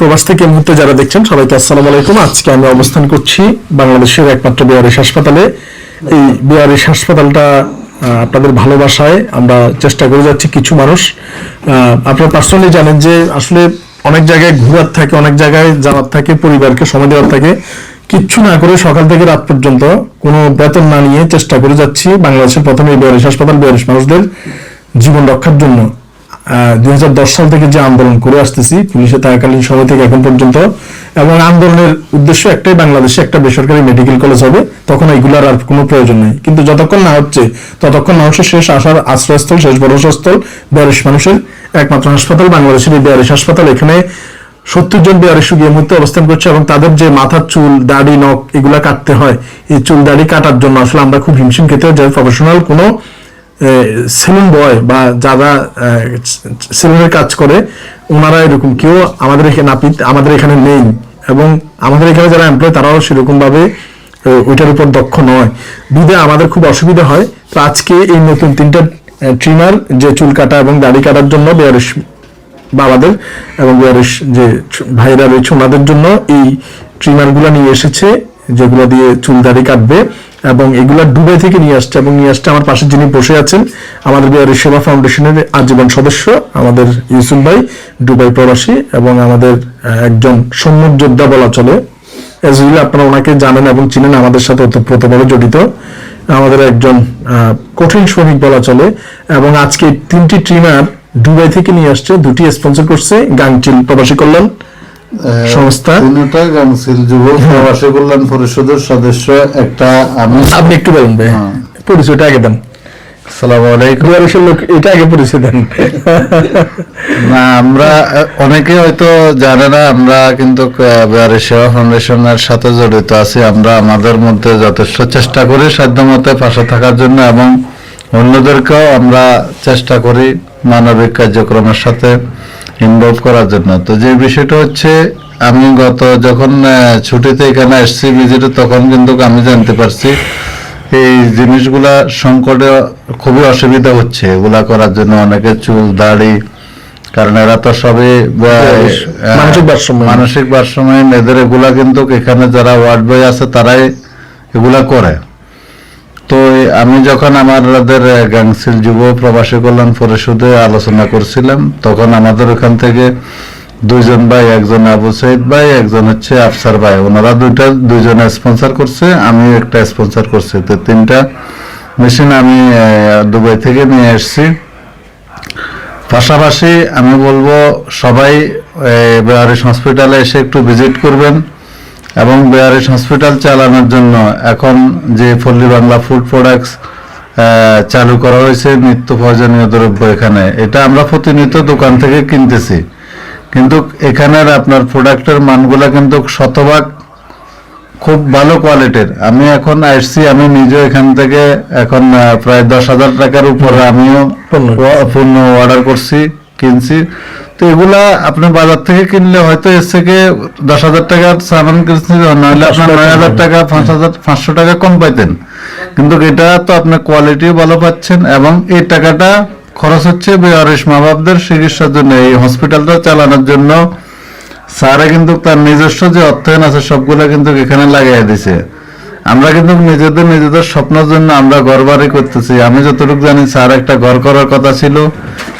প্রবাস থেকে যারা দেখছেন আলাইকুম। আজকে অবস্থান করছি বাংলাদেশের একমাত্র হাসপাতালে। এই হাসপাতালটা আপনাদের ভালোবাসায় আমরা চেষ্টা করে যাচ্ছি কিছু মানুষ। আপনারা পার্সোনালি জানেন যে আসলে অনেক জায়গায় ঘোরার থাকে, অনেক জায়গায় যাওয়ার থাকে, পরিবারকে সময় দেওয়ার থাকে। কিচ্ছু না করে সকাল থেকে রাত পর্যন্ত কোনো বেতন না নিয়ে চেষ্টা করে যাচ্ছি বাংলাদেশের প্রথমে বিআরএস হাসপাতাল, বিআরএস মানুষদের জীবন রক্ষার জন্য। দুই সাল থেকে যে আন্দোলন করে আসতেছি, পুলিশে থাকাকালীন সময় থেকে এখন পর্যন্ত। এবং আন্দোলনের উদ্দেশ্য একটাই, বাংলাদেশে একটা বেসরকারি মেডিকেল কলেজ হবে, তখন এগুলার আর কোনো প্রয়োজন নেই। কিন্তু যতক্ষণ না হচ্ছে, ততক্ষণ মানুষের শেষ আসার আশ্রয়স্থল, শেষ ভরসাস্থল বিয়ারিশ মানুষের একমাত্র হাসপাতাল, বাংলাদেশের এই বিয়ারিশ হাসপাতাল। এখানে সত্তর জন বিয়ারিশ রোগী এই মুহূর্তে অবস্থান করছে এবং তাদের যে মাথার চুল, দাড়ি, নখ, এগুলা কাটতে হয়। এই চুল, দাড়ি কাটার জন্য আসলে আমরা খুব হিমশিম খেতে হয়, যারা প্রফেশনাল কোনো সেলুন বয় বা যারা সেলুনের কাজ করে, ওনারা এরকম কেউ আমাদের এখানে নাপিত আমাদের এখানে নেই। এবং আমাদের এখানে যারা এমপ্লয় তারাও সেরকমভাবে ওইটার উপর দক্ষ নয়। বিধে আমাদের খুব অসুবিধা হয়। তো আজকে এই নতুন তিনটা ট্রিমার যে চুল কাটা এবং দাড়ি কাটার জন্য বেয়ারিশ বাবাদের এবং বেয়ারিশ যে ভাইরা রয়েছে, ওনাদের জন্য এই ট্রিমারগুলো নিয়ে এসেছে, যেগুলো দিয়ে চুল দাড়ি কাটবে। এবং এগুলা দুবাই থেকে নিয়ে আসছে এবং নিয়ে আসছে আমার পাশে যিনি বসে আছেন, আমাদের বিহারের সেবা ফাউন্ডেশনের আজীবন সদস্য, আমাদের ইউসুফ ভাই, দুবাই প্রবাসী এবং আমাদের একজন সম্মুখ যোদ্ধা বলা চলে। এজ আপনারা ওনাকে জানেন এবং চিনেন, আমাদের সাথে ওতপ্রোতভাবে জড়িত। আমাদের একজন কঠিন শ্রমিক বলা চলে এবং আজকে তিনটি ট্রিমার দুবাই থেকে নিয়ে আসছে, দুটি স্পন্সর করছে, গাংচিল প্রবাসী কল্যাণ। সংস্থা? তিনটা গাংসিল যুব প্রবাসী কল্যাণ পরিষদের সদস্য একটা আমি আপনি একটু বলুন ভাই। হ্যাঁ। পরিচয়টা আগে দেন। আলাইকুম। লোক এটা আগে পরিচয় দেন। না আমরা অনেকে হয়তো জানে না আমরা কিন্তু সেবা ফাউন্ডেশনের সাথে জড়িত আছি। আমরা আমাদের মধ্যে যথেষ্ট চেষ্টা করি সাধ্যমতো পাশে থাকার জন্য এবং অন্যদেরকেও আমরা চেষ্টা করি মানবিক কার্যক্রমের সাথে। ইনভলভ করার জন্য। তো যে বিষয়টা হচ্ছে আমি গত যখন ছুটিতে এখানে এসছি ভিজিটে তখন কিন্তু আমি জানতে পারছি এই জিনিসগুলা সংকটে খুবই অসুবিধা হচ্ছে। এগুলা করার জন্য অনেকে চুল দাড়ি কারণ এরা তো সবই আহ, মানসিক ভারসাম্য। মানসিক ভারসাম্য এদের এগুলা কিন্তু এখানে যারা ওয়ার্ড বয় আছে তারাই এগুলা করে। তো আমি যখন আমাদের গাংসিল যুব প্রবাসী কল্যাণ পরিষদে আলোচনা করছিলাম, তখন আমাদের ওখান থেকে দুইজন ভাই, একজন আবু সাইদ ভাই, একজন হচ্ছে আফসার ভাই। ওনারা দুইটা, দুইজনে স্পন্সর করছে আমি একটা স্পন্সর করছি। তো তিনটা মেশিন আমি দুবাই থেকে নিয়ে এসেছি। পাশাপাশি আমি বলব, সবাই বেয়ারিশ হসপিটালে এসে একটু ভিজিট করবেন। এবং বেয়ারিশ হসপিটাল চালানোর জন্য এখন যে পল্লী বাংলা ফুড প্রোডাক্টস চালু করা হয়েছে নিত্য প্রয়োজনীয় দ্রব্য এখানে এটা আমরা প্রতিনিয়ত দোকান থেকে কিনতেছি। কিন্তু এখানের আপনার প্রোডাক্টের মানগুলা কিন্তু শতভাগ খুব ভালো কোয়ালিটির আমি এখন আসছি আমি নিজে এখান থেকে এখন প্রায় দশ হাজার টাকার উপরে আমিও পণ্য। অর্ডার করছি। কিনছি। তো এগুলা আপনি বাজার থেকে কিনলে হয়তো এর থেকে দশ হাজার টাকার সামান কিনছি নাহলে আপনার নয় হাজার টাকা। পাঁচ হাজার পাঁচশো টাকা কম পাইতেন। কিন্তু এটা তো আপনার কোয়ালিটিও ভালো পাচ্ছেন এবং এই টাকাটা খরচ হচ্ছে বেয়ারিশ মা বাপদের চিকিৎসার জন্য। এই হসপিটালটা চালানোর জন্য স্যারে কিন্তু তার নিজস্ব যে অর্থায়ন আছে সবগুলো কিন্তু এখানে লাগাই দিছে। আমরা কিন্তু নিজেদের নিজেদের স্বপ্নের জন্য আমরা ঘর বাড়ি করতেছি। আমি যতটুকু জানি স্যার একটা ঘর করার কথা ছিল।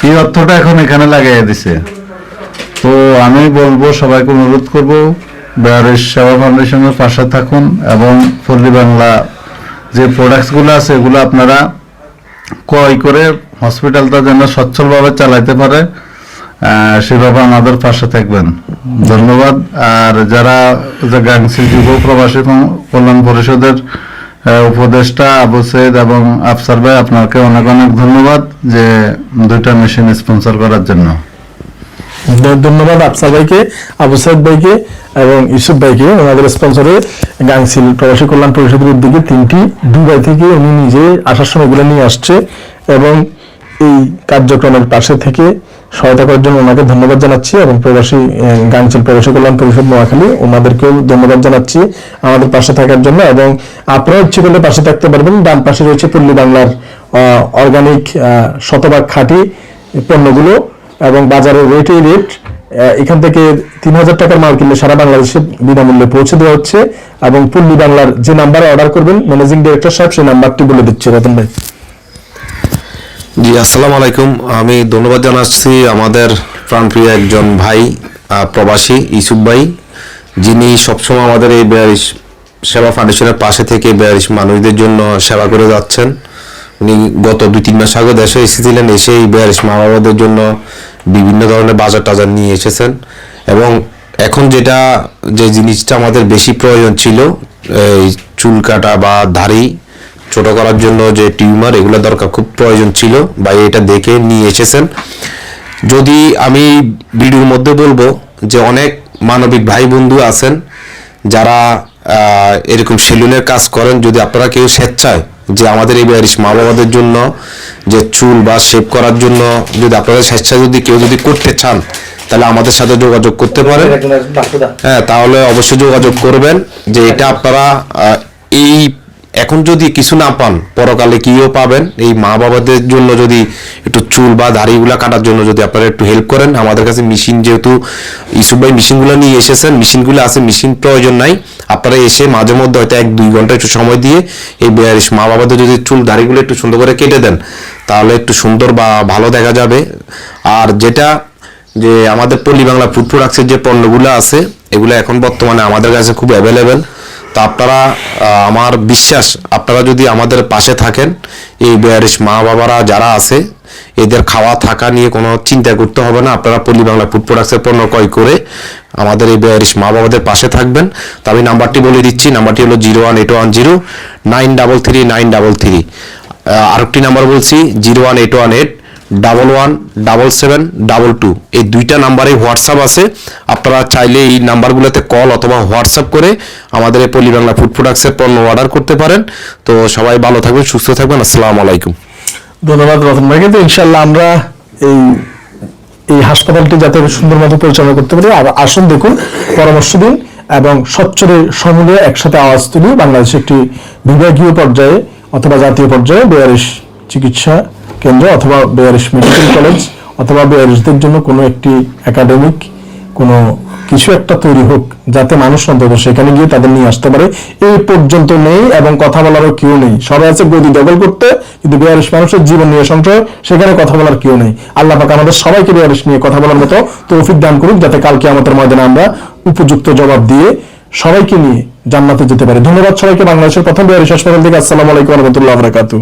এই অর্থটা এখন এখানে লাগাই দিছে। তো আমি বলব, সবাইকে অনুরোধ করব বেয়ারিশ সেবা ফাউন্ডেশনের পাশে থাকুন এবং পল্লী বাংলা যে প্রোডাক্টসগুলো আছে, এগুলো আপনারা ক্রয় করে হসপিটালটা যেন সচ্ছলভাবে চালাইতে পারে সেভাবে আমাদের পাশে থাকবেন। ধন্যবাদ। আর যারা গাংসি যুব প্রবাসী কল্যাণ পরিষদের উপদেষ্টা আবু সৈয়দ এবং আফসার ভাই, আপনাকে অনেক অনেক ধন্যবাদ যে দুইটা মেশিন স্পন্সর করার জন্য। ধন্যবাদ আফসার ভাইকে, আবু সাইদ ভাইকে এবং ইউসুফ ভাইকে, ওনাদের স্পন্সরে গাংসিল প্রবাসী কল্যাণ পরিষদের উদ্যোগে তিনটি দুবাই থেকে উনি নিজে আসার সময় এগুলো নিয়ে আসছে এবং এই কার্যক্রমের পাশে থেকে সহায়তা করার জন্য ওনাকে ধন্যবাদ জানাচ্ছি এবং প্রবাসী গাংচিল প্রবাসী কল্যাণ পরিষদ নোয়াখালী, ওনাদেরকেও ধন্যবাদ জানাচ্ছি আমাদের পাশে থাকার জন্য এবং আপনারা ইচ্ছে করলে পাশে থাকতে পারবেন। ডান পাশে রয়েছে পল্লী বাংলার অর্গানিক শতভাগ খাঁটি পণ্যগুলো এবং বাজারের রেটই রেট এখান থেকে তিন হাজার টাকার মাল কিনলে সারা বাংলাদেশে বিনামূল্যে পৌঁছে দেওয়া হচ্ছে এবং পল্লী বাংলার যে নাম্বারে অর্ডার করবেন ম্যানেজিং ডিরেক্টর সাহেব সেই নাম্বারটি বলে দিচ্ছে, রতন ভাই। জি, আসসালামু আলাইকুম। আমি ধন্যবাদ জানাচ্ছি আমাদের প্রাণপ্রিয় একজন ভাই প্রবাসী ইসুফ ভাই। যিনি সবসময় আমাদের এই বেয়ারিশ সেবা ফাউন্ডেশনের পাশে থেকে বেয়ারিশ মানুষদের জন্য সেবা করে যাচ্ছেন। উনি গত দুই, তিন মাস আগে দেশে এসেছিলেন, এসে এই বেয়ারিশ মা বাবাদের জন্য বিভিন্ন ধরনের বাজার টাজার নিয়ে এসেছেন। এবং এখন যেটা, যে জিনিসটা আমাদের বেশি প্রয়োজন ছিল, এই চুল কাটা বা দাড়ি ছোট করার জন্য যে টিউমার এগুলো দরকার খুব প্রয়োজন ছিল বা এটা দেখে নিয়ে এসেছেন। যদি আমি ভিডিওর মধ্যে বলব যে অনেক মানবিক ভাই বন্ধু আছেন যারা এরকম সেলুনের কাজ করেন যদি আপনারা কেউ স্বেচ্ছায় যে আমাদের এই ব্যারিস মা বাবাদের জন্য যে চুল বা শেভ করার জন্য যদি আপনারা স্বেচ্ছায় যদি কেউ যদি করতে চান তাহলে আমাদের সাথে যোগাযোগ করতে পারেন। হ্যাঁ তাহলে অবশ্যই যোগাযোগ করবেন যে এটা আপনারা এই এখন যদি কিছু না পান, পরকালে কিও পাবেন। এই মা বাবাদের জন্য যদি একটু চুল বা দাড়িগুলা কাটার জন্য যদি আপনারা একটু হেল্প করেন, আমাদের কাছে মেশিন যেহেতু ইসুফ ভাই মেশিনগুলো নিয়ে এসেছেন মেশিনগুলো আছে মেশিন প্রয়োজন নাই। আপনারা এসে মাঝে মধ্যে হয়তো এক, দুই ঘণ্টা একটু সময় দিয়ে এই মা বাবাদের যদি চুল, দাড়িগুলো একটু সুন্দর করে কেটে দেন, তাহলে একটু সুন্দর বা ভালো দেখা যাবে। আর যেটা যে আমাদের পল্লী বাংলা ফুড প্রোডাক্টসের যে পণ্যগুলো আছে, এগুলো এখন বর্তমানে আমাদের কাছে খুব অ্যাভেলেবেল তো আপনারা আমার বিশ্বাস, আপনারা যদি আমাদের পাশে থাকেন, এই বেয়ারিশ মা বাবারা যারা আছে, এদের খাওয়া থাকা নিয়ে কোনো চিন্তা করতে হবে না। আপনারা পল্লী বাংলা ফুড প্রোডাক্টসের পণ্য ক্রয় করে আমাদের এই বেয়ারিশ মা বাবাদের পাশে থাকবেন। তা আমি নাম্বারটি বলে দিচ্ছি, নাম্বারটি হলো zero one eight one zero nine double three nine double three. আরেকটি নাম্বার বলছি, zero one eight one eight double one double seven double two এই দুইটা নাম্বারে হোয়াটসঅ্যাপ আছে। আপনারা চাইলে এই নাম্বারগুলোতে কল অথবা হোয়াটসঅ্যাপ করে আমাদের এই পল্লী বাংলা ফুড প্রোডাক্টসের পণ্য অর্ডার করতে পারেন। তো সবাই ভালো থাকবেন, সুস্থ থাকবেন। আসসালামু আলাইকুম। ধন্যবাদ রতন ভাই। কিন্তু ইনশাল্লাহ আমরা এই এই হাসপাতালটি যাতে সুন্দর মতো পরিচালনা করতে পারি, আর আসুন দেখুন, পরামর্শ দিন এবং সচ্চরে সমূলে একসাথে আওয়াজ তুলি। বাংলাদেশে একটি বিভাগীয় পর্যায়ে অথবা জাতীয় পর্যায়ে বেয়ারিশ চিকিৎসা কেন্দ্র অথবা বেয়ারিশ মেডিকেল কলেজ অথবা বেয়ারিশদের জন্য কোনো একটি একাডেমিক, কোনো কিছু একটা তৈরি হোক যাতে মানুষ অন্তত সেখানে গিয়ে তাদের নিয়ে আসতে পারে। এই পর্যন্ত নেই এবং কথা বলারও কেউ নেই। সবাই আছে গদি দখল করতে, কিন্তু বেয়ারিশ মানুষের জীবন নিয়ে সংশয়, সেখানে কথা বলার কেউ নেই। আল্লাহ পাক আমাদের সবাইকে বেয়ারিশ নিয়ে কথা বলার মতো তৌফিক দান করুক যাতে কালকে আমাদের ময়দানে আমরা উপযুক্ত জবাব দিয়ে সবাইকে নিয়ে জান্নাতে যেতে পারি। ধন্যবাদ সবাইকে। বাংলাদেশের প্রথম বেয়ারিশ হাসপাতাল থেকে আসসালামু আলাইকুম রহমতুল্লাহ বরাকাতু